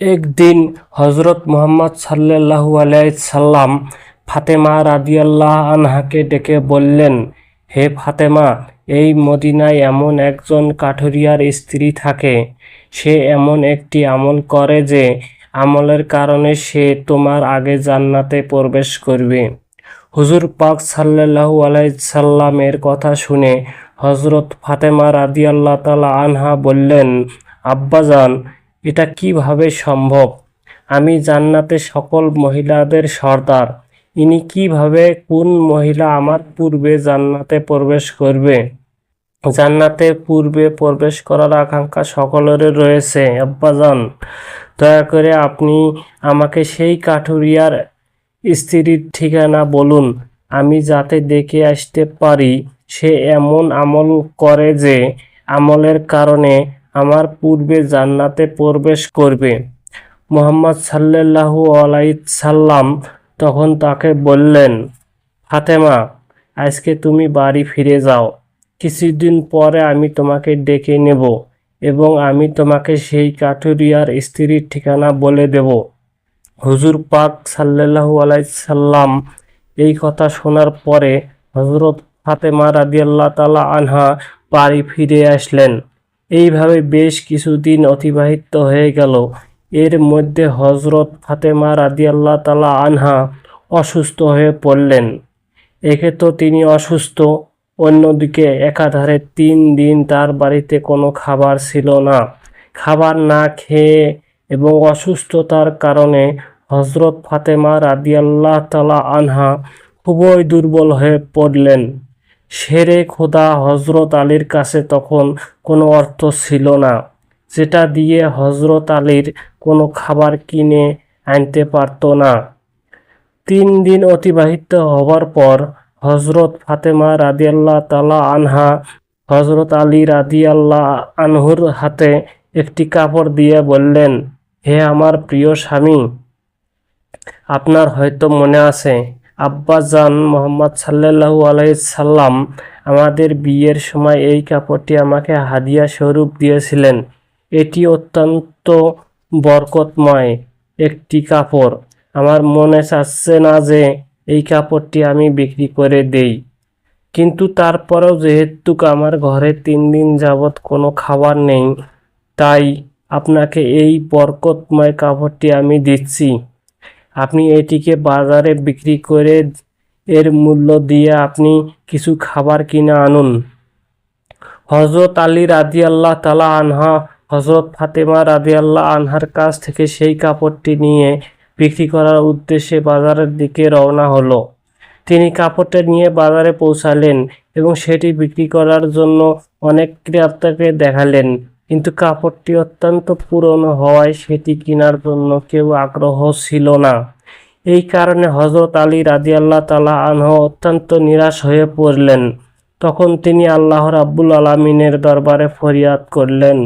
একদিন হজরত মোহাম্মদ আলাইহি সাল্লাম ফাতেমা রাদিয়াল্লাহ আনহাকে ডেকে বললেন, হে ফাতেমা, এই মদিনায় এমন একজন কাঠুরিয়ার স্ত্রী থাকে। সে এমন একটি আমল করে যে আমলের কারণে সে তোমার আগে জান্নাতে প্রবেশ করবে। হুজুর পাক আলাইহি সাল্লামের কথা শুনে হজরত ফাতেমা রাদিয়াল্লাহ তাআলা আনহা বললেন, আব্বাজান এটা কীভাবে সম্ভব? আমি জান্নাতে সকল মহিলাদের সর্দার। ইনি কীভাবে, কোন মহিলা আমার পূর্বে জান্নাতে প্রবেশ করবে? জান্নাতে পূর্বে প্রবেশ করার আকাঙ্ক্ষা সকলেরই রয়েছে, আব্বাজান। দয়া করে আপনি আমাকে সেই কাঠুরিয়ার স্ত্রীর ঠিকানা বলুন। আমি যাতে দেখে আসতে পারি, সে এমন আমল করে যে আমলের কারণে আমার পূর্বে জান্নাতে প্রবেশ করবে। মোহাম্মদ সাল্লাল্লাহু আলাইহি সাল্লাম তখন তাকে বললেন, ফাতেমা, আজকে তুমি বাড়ি ফিরে যাও। কিছুদিন পরে আমি তোমাকে ডেকে নেব এবং আমি তোমাকে সেই কাঠুরিয়ার স্ত্রীর ঠিকানা বলে দেব। হুজুর পাক সাল্লাল্লাহু আলাইহি সাল্লাম এই কথা শোনার পরে হজরত ফাতেমা রাদিয়াল্লাহ তালা আনহা বাড়ি ফিরে আসলেন। এইভাবে বেশ কিছুদিন অতিবাহিত হয়ে গেল। এর মধ্যে হজরত ফাতেমা রাদিয়াল্লাহ তাআলা আনহা অসুস্থ হয়ে পড়লেন। একে তো তিনি অসুস্থ, অন্যদিকে একাধারে তিন দিন তার বাড়িতে কোনো খাবার ছিল না। খাবার না খেয়ে এবং অসুস্থতার কারণে হজরত ফাতেমা রাদিয়াল্লাহ তালা আনহা খুবই দুর্বল হয়ে পড়লেন। শেরে খোদা হজরত আলীর কাছে তখন কোনো অর্থ ছিল না। যেটা দিয়ে হজরত আলীর কোনো খাবার কিনে আনতে পারতো না। তিন দিন অতিবাহিত হবার পর হজরত ফাতেমা রাদিয়াল্লাহ তালা আনহা হজরত আলী রাদিয়াল্লাহ আনহুর হাতে একটি কাপড় দিয়ে বললেন, হে আমার প্রিয় স্বামী, আপনার হয়তো মনে আছে আব্বাজান মোহাম্মদ সাল্লাল্লাহু আলাইহি সাল্লাম আমাদের বিয়ের সময় এই কাপড়টি আমাকে হাদিয়া স্বরূপ দিয়েছিলেন। এটি অত্যন্ত বরকতময় একটি কাপড়। আমার মনে চাচ্ছে না যে এই কাপড়টি আমি বিক্রি করে দেই। কিন্তু তারপরেও যেহেতু আমার ঘরে তিন দিন যাবৎ কোনো খাবার নেই, তাই আপনাকে এই বরকতময় কাপড়টি আমি দিচ্ছি। আপনি এটিকে বাজারে বিক্রি করে এর মূল্য দিয়ে আপনি কিছু খাবার কিনে আনুন। হজরত আলী রাজি আল্লাহ তালা আনহা হজরত ফাতেমা রাজি আল্লাহ আনহার কাছ থেকে সেই কাপড়টি নিয়ে বিক্রি করার উদ্দেশ্যে বাজারের দিকে রওনা হলো। তিনি কাপড়টা নিয়ে বাজারে পৌঁছালেন এবং সেটি বিক্রি করার জন্য অনেক ক্রেতাকে দেখালেন। কিন্তু কাপড়টি অত্যন্ত পুরনো হওয়ায় সেটি কেনার জন্য কেউ আগ্রহ ছিল না। এই কারণে হজরত আলী রাদিয়াল্লাহ তালা আনহ অত্যন্ত নিরাশ হয়ে পড়লেন। তখন তিনি আল্লাহ রাব্বুল আলমিনের দরবারে ফরিয়াদ করলেন,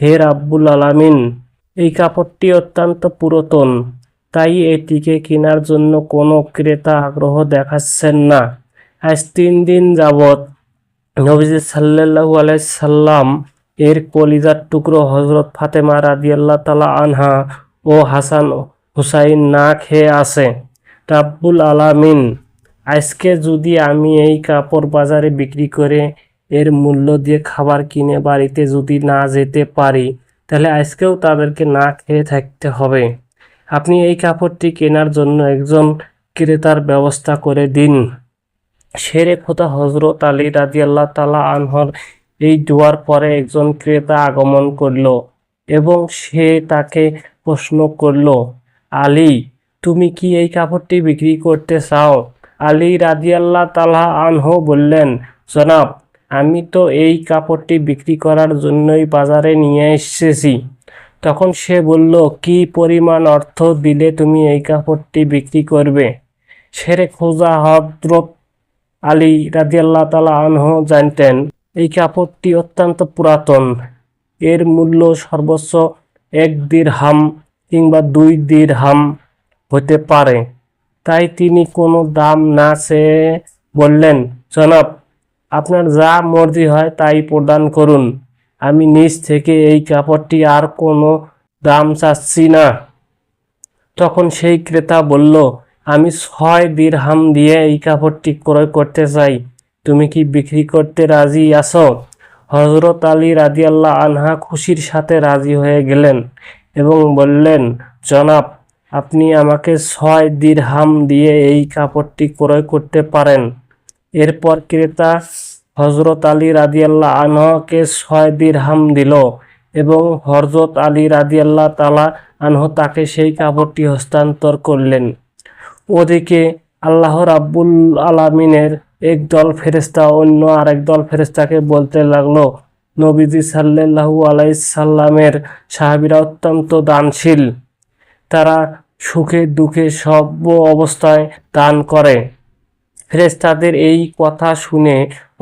হে রাব্বুল আলামিন, এই কাপড়টি অত্যন্ত পুরাতন, তাই এটিকে কেনার জন্য কোনো ক্রেতা আগ্রহ দেখাচ্ছেন না। আজ তিন দিন যাবৎ নবীজি সাল্লাল্লাহু আলাইহি সাল্লাম এর কলিজার টুকরো হজরত ফাতেমা রাদিয়াল্লাহ তালা আনহা ও হাসান হুসাইন না খেয়ে আছে। রাব্বুল আলামিন, আজকে যদি আমি এই কাপড় বাজারে বিক্রি করে এর মূল্য দিয়ে খাবার কিনে বাড়িতে যদি না যেতে পারি, তাহলে আজকেও তাদেরকে না খেয়ে থাকতে হবে। আপনি এই কাপড়টি কেনার জন্য একজন ক্রেতার ব্যবস্থা করে দিন। শেরে খোদা হজরত আলী রাদিয়াল্লাহ তালা আনহর এই দোয়ার পরে একজন ক্রেতা আগমন করল এবং সে তাকে প্রশ্ন করল, আলী, তুমি কি এই কাপড়টি বিক্রি করতে চাও? আলী রাদিয়াল্লাহ তালা আনহু বললেন, জনাব, আমি তো এই কাপড়টি বিক্রি করার জন্যই বাজারে নিয়ে এসেছি। তখন সে বলল, কি পরিমাণ অর্থ দিলে তুমি এই কাপড়টি বিক্রি করবে? সেরে খোঁজা হজরত আলী রাদিয়াল্লাহ তালা আনহ জানতেন এই কাপড়টি অত্যন্ত পুরাতন। এর মূল্য সর্বোচ্চ এক হাম কিংবা দুই হাম হতে পারে। তাই তিনি কোনো দাম না চেয়ে বললেন, জনাব, আপনার যা মর্জি হয় তাই প্রদান করুন। আমি নিজ থেকে এই কাপড়টি আর কোনো দাম চাচ্ছি না। তখন সেই ক্রেতা বলল, আমি ছয় দিরহাম দিয়ে এই কাপড়টি ক্রয় করতে চাই। তুমি কি বিক্রি করতে রাজি আছো? হজরত আলী রাদিয়াল্লাহ আনহা খুশির সাথে রাজি হয়ে গেলেন এবং বললেন, জনাব, আপনি আমাকে ছয় দিরহাম দিয়ে এই কাপড়টি ক্রয় করতে পারেন। এরপর ক্রেতা হজরত আলী রাদিয়াল্লাহ আনহাকে ছয় দিরহাম দিল এবং হজরত আলী রাদিয়াল্লাহ তালা আনহ তাকে সেই কাপড়টি হস্তান্তর করলেন। ওদিকে আল্লাহ রাব্বুল আলামিনের এক দল ফেরেস্তা অন্য আরেক দল ফেরেস্তাকে বলতে লাগল, নবীজি সাল্লাল্লাহু আলাই সাল্লামের সাহাবিরা অত্যন্ত দানশীল। তারা সুখে দুঃখে সব অবস্থায় দান করে। ফেরেস্তাদের এই কথা শুনে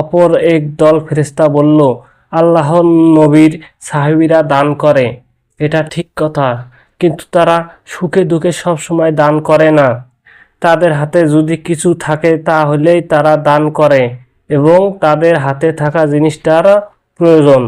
অপর এক দল ফেরেস্তা বলল আল্লাহ নবীর সাহাবিরা দান করে, এটা ঠিক কথা। কিন্তু তারা সুখে দুঃখে সব সময় দান করে না। তাদের হাতে যদি কিছু থাকে তাহলেই তারা দান করে এবং তাদের হাতে থাকা জিনিসটার প্রয়োজন।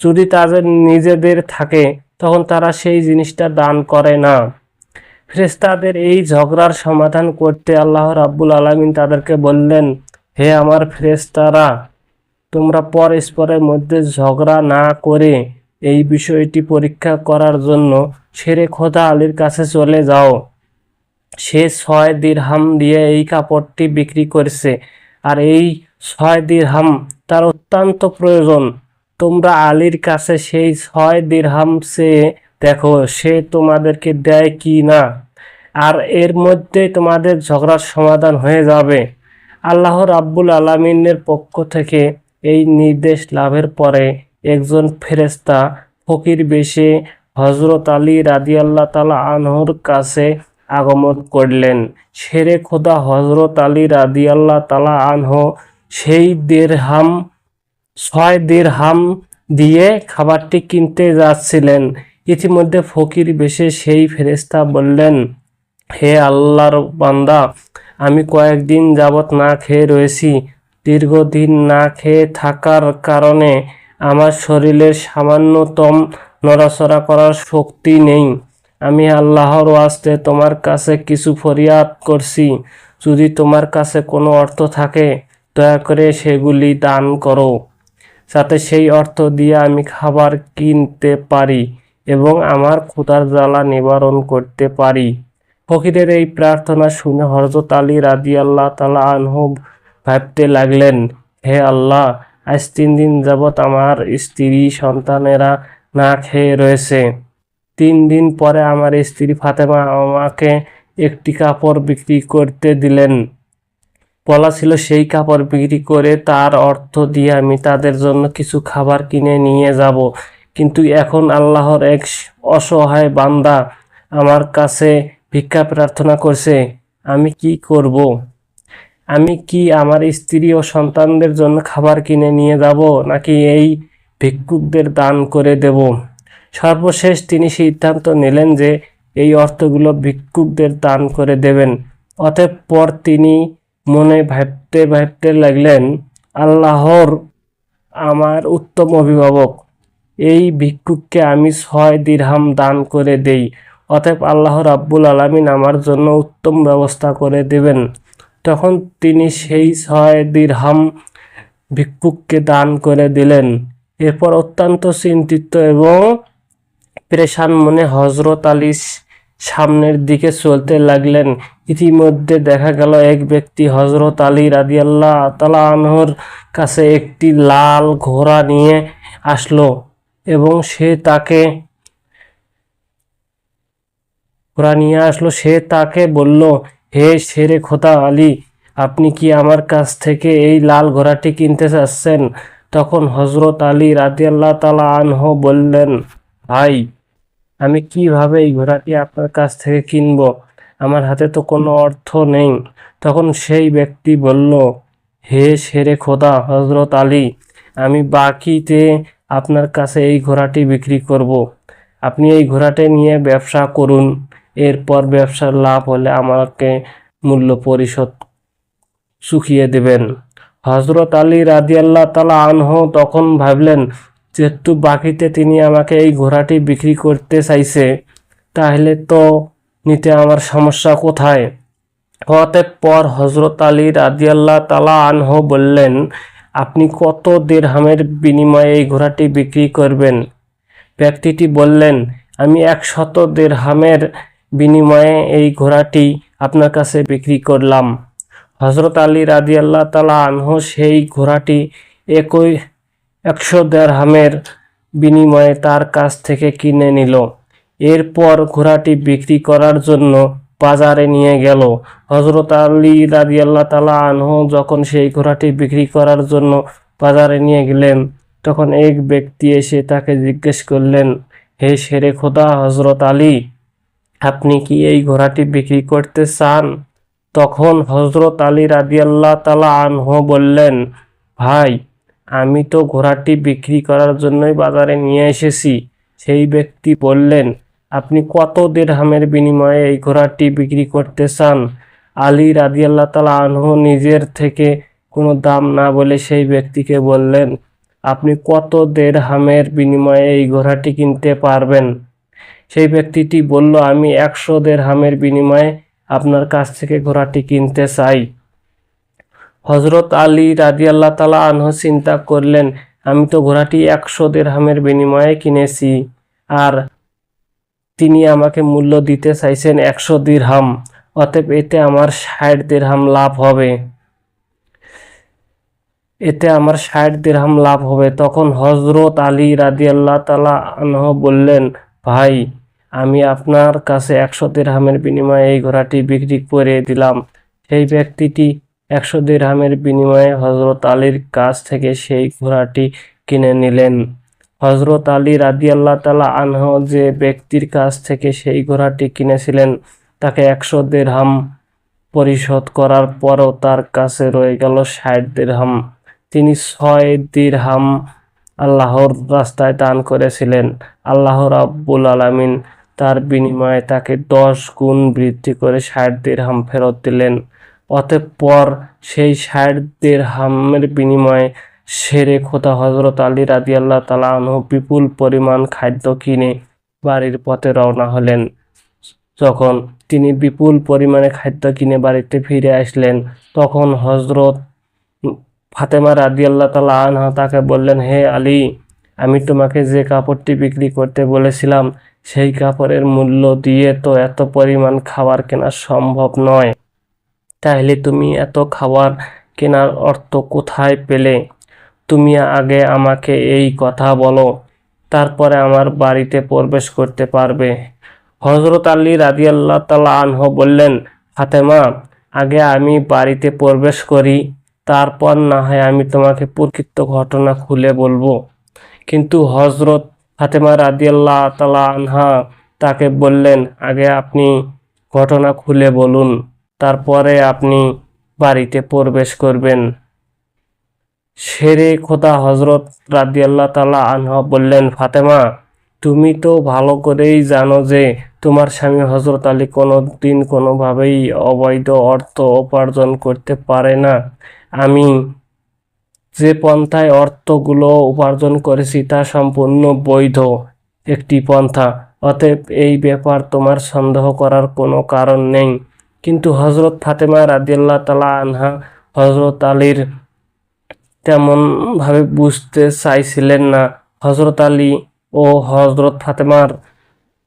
যদি তাদের নিজেদের থাকে, তখন তারা সেই জিনিসটা দান করে না। ফ্রেস্তাদের এই ঝগড়ার সমাধান করতে আল্লাহ রাব্বুল আলামিন তাদেরকে বললেন, হে আমার ফেরেশতারা, তোমরা পরস্পরের মধ্যে ঝগড়া না করে এই বিষয়টি পরীক্ষা করার জন্য শেরে খোদা আলীর কাছে চলে যাও। সে ছয় দিরহাম দিয়ে এই কাপড়টি বিক্রি করেছে। আর এই ছয় দিরহাম তার অত্যন্ত প্রয়োজন। তোমরা আলীর কাছে সেই ছয় দিরহাম সে দেখো, সে তোমাদেরকে দেয় কি না? আর এর মধ্যে তোমাদের ঝগড়ার সমাধান হয়ে যাবে। আল্লাহ রাব্বুল আলমিনের পক্ষ থেকে এই নির্দেশ লাভের পরে একজন ফেরেস্তা ফকির বেশে হজরত আলী রাদিয়াল্লাহ তালা আনহর কাছে আগমন করলেন। শেরে খোদা হজরত আলী রাদিয়াল্লাহ তালা আনহ সেই দেড়হাম, ছয় দেড়হাম দিয়ে খাবারটি কিনতে যাচ্ছিলেন। ইতিমধ্যে ফকির বেশে সেই ফেরেস্তা বললেন, হে আল্লাহর বান্দা, আমি কয়েকদিন যাবৎ না খেয়ে রয়েছি। দীর্ঘদিন না খেয়ে থাকার কারণে আমার শরীরের সামান্যতম নড়াচড়া করার শক্তি নেই। আমি আল্লাহর ওয়াস্তে তোমার কাছে কিছু ফরিয়াদ করছি। যদি তোমার কাছে কোনো অর্থ থাকে, দয়া করে সেগুলি দান করো। যাতে সেই অর্থ দিয়ে আমি খাবার কিনতে পারি এবং আমার ক্ষুধার জ্বালা নিবারণ করতে পারি। ফকিরের এই প্রার্থনা শুনে হরজত আলী রাদি আল্লাহ তালা আনহু ভাবতে লাগলেন, হে আল্লাহ, আজ তিন দিন যাবৎ আমার স্ত্রী সন্তানেরা না খেয়ে রয়েছে। তিন দিন পরে আমার স্ত্রী ফাতেমা আমাকে একটি কাপড় বিক্রি করতে দিলেন। বলা ছিল সেই কাপড় বিক্রি করে তার অর্থ দিয়ে আমি তাদের জন্য কিছু খাবার কিনে নিয়ে যাব। কিন্তু এখন আল্লাহর এক অসহায় বান্দা আমার কাছে ভিক্ষা প্রার্থনা করছে, আমি কি করব। আমি কি আমার স্ত্রী ও সন্তানদের জন্য খাবার কিনে নিয়ে যাব, নাকি এই ভিক্ষুকদের দান করে দেব? সর্বশেষ তিনি সিদ্ধান্ত নিলেন যে এই অর্থগুলো ভিক্ষুকদের দান করে দেবেন। অতঃপর তিনি মনে ভাবতে ভাবতে লাগলেন, আল্লাহর আমার উত্তম অভিভাবক, এই ভিক্ষুককে আমি ছয় দিরহাম দান করে দেই। অতএব আল্লাহ রাব্বুল আলমিন আমার জন্য উত্তম ব্যবস্থা করে দেবেন। তখন তিনি সেই ছয় দিরহাম ভিক্ষুককে দান করে দিলেন। এরপর অত্যন্ত চিন্তিত এবং প্রেশান মনে হজরত আলী সামনের দিকে চলতে লাগলেন। ইতিমধ্যে দেখা গেল, এক ব্যক্তি হজরত আলী রাদিয়াল্লাহ তালা আনহর কাছে একটি লাল ঘোড়া নিয়ে আসলো এবং সে তাকে ঘোড়া নিয়ে আসলো। সে তাকে বলল, হে শেরে খোদা আলী, আপনি কি আমার কাছ থেকে এই লাল ঘোড়াটি কিনতে চাচ্ছেন? তখন হজরত আলী রাদিয়াল্লাহ তালা আনহ বললেন, ভাই আমি কীভাবে এই ঘোড়াটি আপনার কাছ থেকে কিনব? আমার হাতে তো কোনো অর্থ নেই। তখন সেই ব্যক্তি বলল, হে শেরে খোদা হজরত আলী, আমি বাকিতে আপনার কাছে এই ঘোড়াটি বিক্রি করব। আপনি এই ঘোড়াটি নিয়ে ব্যবসা করুন। এরপর ব্যবসার লাভ হলে আমাকে মূল্য পরিশোধ চুকিয়ে দেবেন। হজরত আলী রাদিয়াল্লাহ তালা আনহ তখন ভাবলেন যেহেতু বাকিতে তিনি আমাকে এই ঘোড়াটি বিক্রি করতে চাইছে, তাহলে তো নিতে আমার সমস্যা কোথায়? অতএব পর হজরত আলী রাদিয়াল্লাহ তালা আনহ বললেন, আপনি কত দেড়হামের বিনিময়ে এই ঘোড়াটি বিক্রি করবেন? ব্যক্তিটি বললেন, আমি একশত দেড়হামের বিনিময়ে এই ঘোড়াটি আপনার কাছে বিক্রি করলাম। হজরত আলী রাদিয়াল্লাহ তালা আনহ সেই ঘোড়াটি একই একশো দেড়হামের বিনিময়ে তার কাছ থেকে কিনে নিল। এরপর ঘোড়াটি বিক্রি করার জন্য বাজারে নিয়ে গেল। হজরত আলী রাদিয়াল্লাহ তালা আনহু যখন সেই ঘোড়াটি বিক্রি করার জন্য বাজারে নিয়ে গেলেন, তখন এক ব্যক্তি এসে তাকে জিজ্ঞেস করলেন, হে শেরে খোদা হজরত আলী, আপনি কি এই ঘোড়াটি বিক্রি করতে চান? তখন হজরত আলী রাদিয়াল্লাহ তালা আনহু বললেন, ভাই আমি তো ঘোড়াটি বিক্রি করার জন্যই বাজারে নিয়ে এসেছি। সেই ব্যক্তি বললেন, আপনি কত দেড়হামের বিনিময়ে এই ঘোড়াটি বিক্রি করতে চান? আলী রাদিয়াল্লাহ তালা আনহু নিজের থেকে কোনো দাম না বলে সেই ব্যক্তিকে বললেন, আপনি কত দেড়হামের বিনিময়ে এই ঘোড়াটি কিনতে পারবেন? সেই ব্যক্তিটি বলল, আমি একশো দেড়হামের বিনিময়ে আপনার কাছ থেকে ঘোড়াটি কিনতে চাই। হজরত আলী রাদিয়াল্লাহ তালা আনহু চিন্তা করলেন, আমি তো ঘোড়াটি একশো দেড়হামের বিনিময়ে কিনেছি, আর তিনি আমাকে মূল্য দিতে চাইছেন একশো দিরহাম অতএব এতে আমার ষাট দিরহাম লাভ হবে। এতে আমার ষাট দিরহাম লাভ হবে। তখন হজরত আলী রাদিয়াল্লাহ তালা আনহ বললেন, ভাই, আমি আপনার কাছে একশো দিরহামের বিনিময়ে এই ঘোড়াটি বিক্রি করে দিলাম। সেই ব্যক্তিটি একশো দিরহামের বিনিময়ে হজরত আলীর কাছ থেকে সেই ঘোড়াটি কিনে নিলেন। হজরত আলী রাদিয়াল্লাহ তালা আনহ যে ব্যক্তির কাছ থেকে সেই ঘোড়াটি কিনেছিলেন, তাকে একশো দেড়হাম পরিশোধ করার পরও তার কাছে রয়ে গেল ষাট দেড়হাম তিনি ছয় দিরহাম আল্লাহর রাস্তায় দান করেছিলেন। আল্লাহ রাব্বুল আলামিন তার বিনিময়ে তাকে দশ গুণ বৃদ্ধি করে ষাট দিরহাম ফেরত দিলেন। অতঃপর সেই ষাট দিরহামের বিনিময়ে সেরে খোদা হজরত আলী আল্লাহ তালা আনহু বিপুল পরিমাণ খাদ্য কিনে বাড়ির পথে রওনা হলেন। যখন তিনি বিপুল পরিমাণে খাদ্য কিনে বাড়িতে ফিরে আসলেন, তখন হজরত ফাতেমা রাদি আল্লাহ তালা আনহা তাকে বললেন, হে আলী, আমি তোমাকে যে কাপড়টি বিক্রি করতে বলেছিলাম, সেই কাপড়ের মূল্য দিয়ে তো এত পরিমাণ খাবার কেনা সম্ভব নয়। তাহলে তুমি এত খাবার কেনার অর্থ কোথায় পেলে? তুমি আগে আমাকে এই কথা বলো, তারপরে আমার বাড়িতে প্রবেশ করতে পারবে। হজরত আলী রাদিয়াল্লাহ তালা আনহ বললেন, ফাতেমা, আগে আমি বাড়িতে প্রবেশ করি, তারপর না হয় আমি তোমাকে প্রকৃত ঘটনা খুলে বলব। কিন্তু হজরত ফাতেমা রাদিয়াল্লাহ তালা আনহা তাকে বললেন, আগে আপনি ঘটনা খুলে বলুন। তারপরে আপনি বাড়িতে প্রবেশ করবেন। শেরে খোদা হজরত রাদিয়াল্লাহ তালা আনহা বললেন, ফাতেমা, তুমি তো ভালো করেই জানো যে তোমার স্বামী হজরত আলী কোনো দিন কোনোভাবেই অবৈধ অর্থ উপার্জন করতে পারে না। আমি যে পন্থায় অর্থগুলো উপার্জন করেছি তা সম্পূর্ণ বৈধ একটি পন্থা। অতএব এই ব্যাপার তোমার সন্দেহ করার কোনো কারণ নেই। কিন্তু হজরত ফাতেমা রাদিয়াল্লাহ তালা আনহা হজরত আলীর তেমনভাবে বুঝতে চাইছিলেন না। হজরত আলী ও হজরত ফাতেমার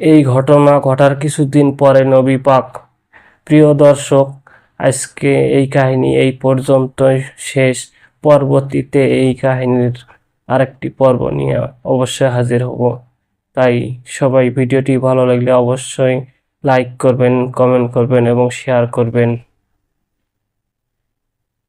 এই ঘটনা ঘটার কিছুদিন পরে নবী পাক, প্রিয় দর্শক, আজকে এই কাহিনী এই পর্যন্তই শেষ। পরবর্তীতে এই কাহিনীর আরেকটি পর্ব নিয়ে অবশ্যই হাজির হব। তাই সবাই ভিডিওটি ভালো লাগলে অবশ্যই লাইক করবেন কমেন্ট করবেন এবং শেয়ার করবেন।